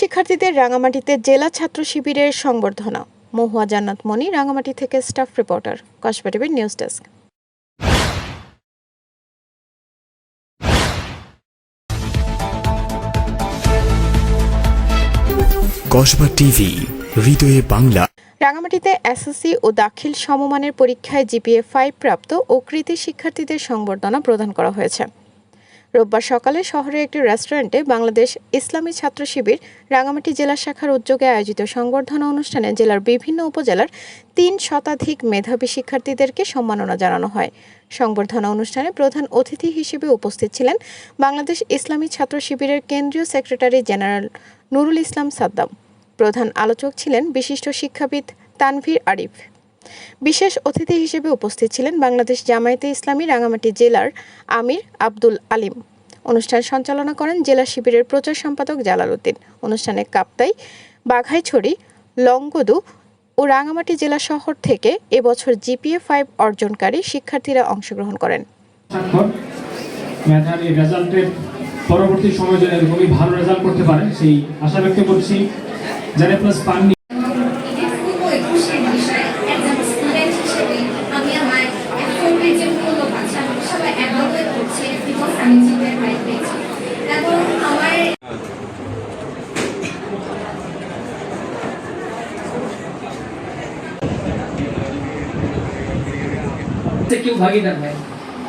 শিক্ষার্থীদের রাঙামাটিতে জেলা ছাত্র শিবিরের সংবর্ধনা। মহুয়া জান্নাত মনি রাঙামাটি থেকে স্টাফ রিপোর্টার কসবা টিভির নিউজ ডেস্ক। কসবা টিভি হৃদয়ে বাংলা। রাঙামাটিতে এসএসসি ও দাখিল সমমানের পরীক্ষায় জিপিএ ফাইভ প্রাপ্ত ও কৃতি শিক্ষার্থীদের সংবর্ধনা প্রদান করা হয়েছে। রোববার সকালে শহরের একটি রেস্টুরেন্টে বাংলাদেশ ইসলামী ছাত্র শিবির রাঙামাটি জেলা শাখার উদ্যোগে আয়োজিত সংবর্ধনা অনুষ্ঠানে জেলার বিভিন্ন উপজেলার তিন শতাধিক মেধাবী শিক্ষার্থীদেরকে সম্মাননা জানানো হয়। সংবর্ধনা অনুষ্ঠানে প্রধান অতিথি হিসেবে উপস্থিত ছিলেন বাংলাদেশ ইসলামী ছাত্র শিবিরের কেন্দ্রীয় সেক্রেটারি জেনারেল নুরুল ইসলাম সাদ্দাম। প্রধান আলোচক ছিলেন বিশিষ্ট শিক্ষাবিদ তানভীর আরিফ। বিশেষ অতিথি হিসেবে উপস্থিত ছিলেন বাংলাদেশ জামায়াতে ইসলামী রাঙামাটি জেলার আমির আব্দুল আলিম। অনুষ্ঠান সঞ্চালনা করেন জেলা শিবিরের প্রচার সম্পাদক জালাল উদ্দিন। অনুষ্ঠানে কাপ্তাই, বাঘাইছড়ি, লংগদু ও রাঙামাটি জেলা শহর থেকে এবছর জিপিএ ফাইভ অর্জনকারী শিক্ষার্থীরা অংশগ্রহণ করেন। পরবর্তী সময় যেন এরকমই ভালো রেজাল্ট করতে পারে, সেই আশা ব্যক্ত করছি। যারা প্লাস পাননি সে কেউ ভাগিদার হয়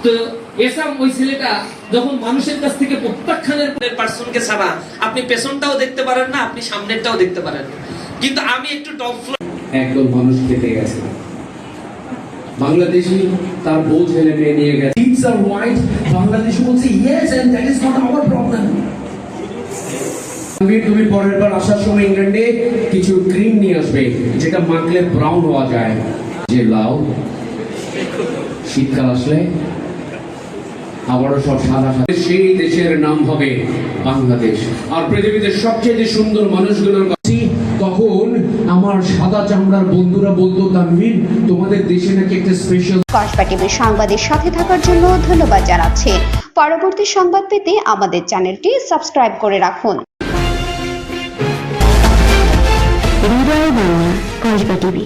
তো এসব ওই ছেলেটা যখন মানুষের কাছ থেকে প্রত্যাখ্যানের পার্সনকে আপনি পেছনটাও দেখতে পারেন না আপনি সামনেরটাও দেখতে পারেন কিন্তু আমি একটু টপ একদল মানুষ গেছে বাংলাদেশি তার বউ ছেলে মেয়ে নিয়ে গেছে white. Bangladesh বলছে and that is not our problem. Tanvir, তুমি পরের বার আসার সময় ইংল্যান্ডে কিছু ক্রিম নিয়ে আসবে যেটা মাখলে ব্রাউন হওয়া যায় যে লাউ শীতকাল আসলে আবারও সব সাদা সাদা। সেই দেশের নাম হবে বাংলাদেশ। আর পৃথিবীতে সবচেয়ে সুন্দর মানুষগুলোর কাছে তখন আমার সাদা চামড়ার বন্ধুরা বলতো তানভীর তোমাদের দেশে নাকি একটা স্পেশাল কসবা টিভির সংবাদের সাথে থাকার জন্য ধন্যবাদ জানাচ্ছি। পরবর্তী সংবাদ পেতে আমাদের চ্যানেলটি সাবস্ক্রাইব করে রাখুন। হৃদয় বাংলা কসবা টিভি।